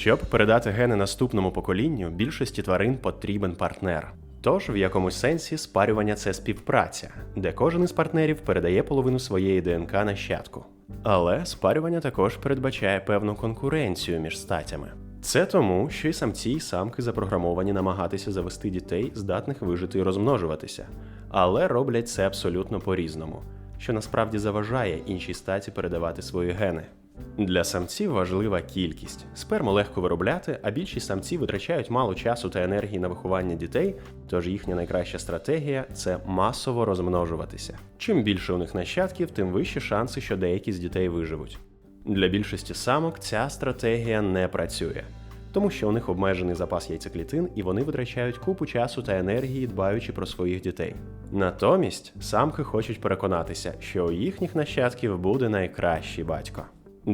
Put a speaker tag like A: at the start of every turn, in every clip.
A: Щоб передати гени наступному поколінню, більшості тварин потрібен партнер. Тож, в якомусь сенсі, спарювання це співпраця, де кожен із партнерів передає половину своєї ДНК нащадку. Але спарювання також передбачає певну конкуренцію між статями. Це тому, що і самці, і самки запрограмовані намагатися завести дітей, здатних вижити і розмножуватися, але роблять це абсолютно по-різному, що насправді заважає іншій статі передавати свої гени. Для самців важлива кількість. Сперму легко виробляти, а більшість самців витрачають мало часу та енергії на виховання дітей, тож їхня найкраща стратегія це масово розмножуватися. Чим більше у них нащадків, тим вищі шанси, що деякі з дітей виживуть. Для більшості самок ця стратегія не працює, тому що у них обмежений запас яйцеклітин і вони витрачають купу часу та енергії, дбаючи про своїх дітей. Натомість самки хочуть переконатися, що у їхніх нащадків буде найкращий батько.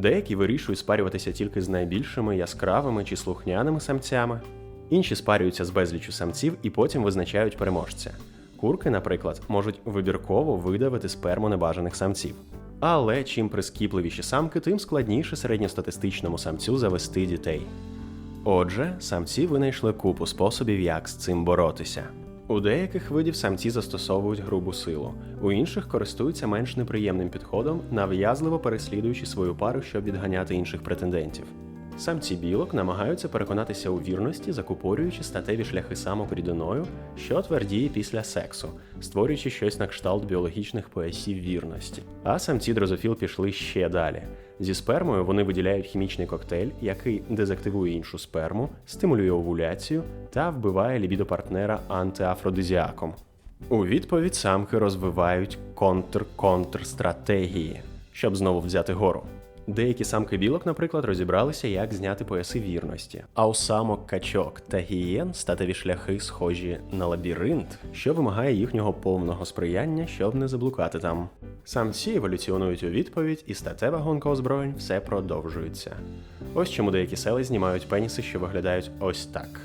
A: Деякі вирішують спарюватися тільки з найбільшими яскравими чи слухняними самцями, інші спарюються з безлічю самців і потім визначають переможця. Курки, наприклад, можуть вибірково видавити сперму небажаних самців. Але чим прискіпливіші самки, тим складніше середньостатистичному самцю завести дітей. Отже, самці винайшли купу способів, як з цим боротися. У деяких видів самці застосовують грубу силу, у інших користуються менш неприємним підходом, нав'язливо переслідуючи свою пару, щоб відганяти інших претендентів. Самці білок намагаються переконатися у вірності, закупорюючи статеві шляхи самок рідиною, що твердіє після сексу, створюючи щось на кшталт біологічних поясів вірності. А самці дрозофіл пішли ще далі. Зі спермою вони виділяють хімічний коктейль, який дезактивує іншу сперму, стимулює овуляцію та вбиває лібідо партнера антиафродизіаком. У відповідь самки розвивають контр-контр стратегії, щоб знову взяти гору. Деякі самки білок, наприклад, розібралися, як зняти пояси вірності. А у самок качок та гієн статеві шляхи схожі на лабіринт, що вимагає їхнього повного сприяння, щоб не заблукати там. Самці еволюціонують у відповідь, і статева гонка озброєнь все продовжується. Ось чому деякі селезні мають пеніси, що виглядають ось так.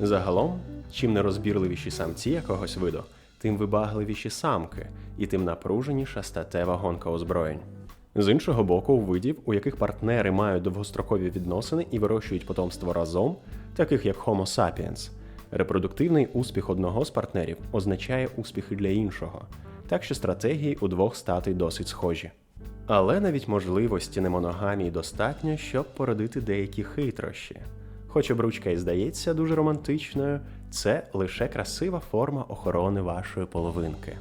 A: Загалом, чим нерозбірливіші самці якогось виду, тим вибагливіші самки, і тим напруженіша статева гонка озброєнь. З іншого боку, у видів, у яких партнери мають довгострокові відносини і вирощують потомство разом, таких як Homo sapiens, репродуктивний успіх одного з партнерів означає успіхи для іншого, так що стратегії у двох статей досить схожі. Але навіть можливості немоногамії достатньо, щоб породити деякі хитрощі. Хоч обручка і здається дуже романтичною, це лише красива форма охорони вашої половинки.